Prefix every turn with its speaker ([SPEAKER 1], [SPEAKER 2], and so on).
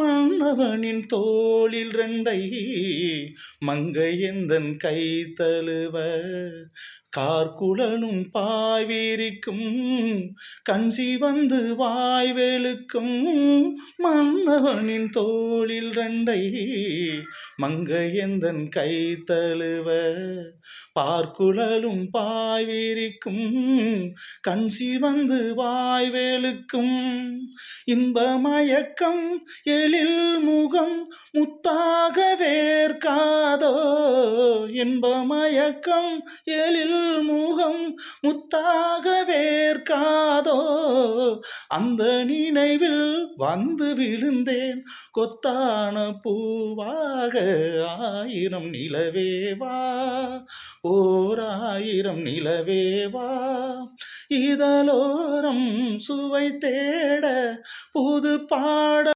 [SPEAKER 1] மன்னவனின் தோளில் ரெண்டை மங்கையந்தன் கை தழுவ கார்குழலும் பாய்விரிக்கும் கஞ்சி வந்து வாய்வெழுக்கும் மன்னவனின் தோளில் ரெண்டை மங்கையந்தன் கை தழுவ பார்க்குழலும் பாய்விரிக்கும் கஞ்சி வந்து வாய்வெழுக்கும் இன்பமயக்கம் இன்ப எழில் முகம் முத்தாக வேர்க்காதோ இன்பமயக்கம். எழில் முகம் முத்தாக வேர்க்காதோ அந்த நினைவில் வந்து விழுந்தேன். கொத்தான பூவாக ஆயிரம் நிலவேவா ஓர் ஆயிரம் நிலவேவா இதழோரம் சுவை தேட புது பாட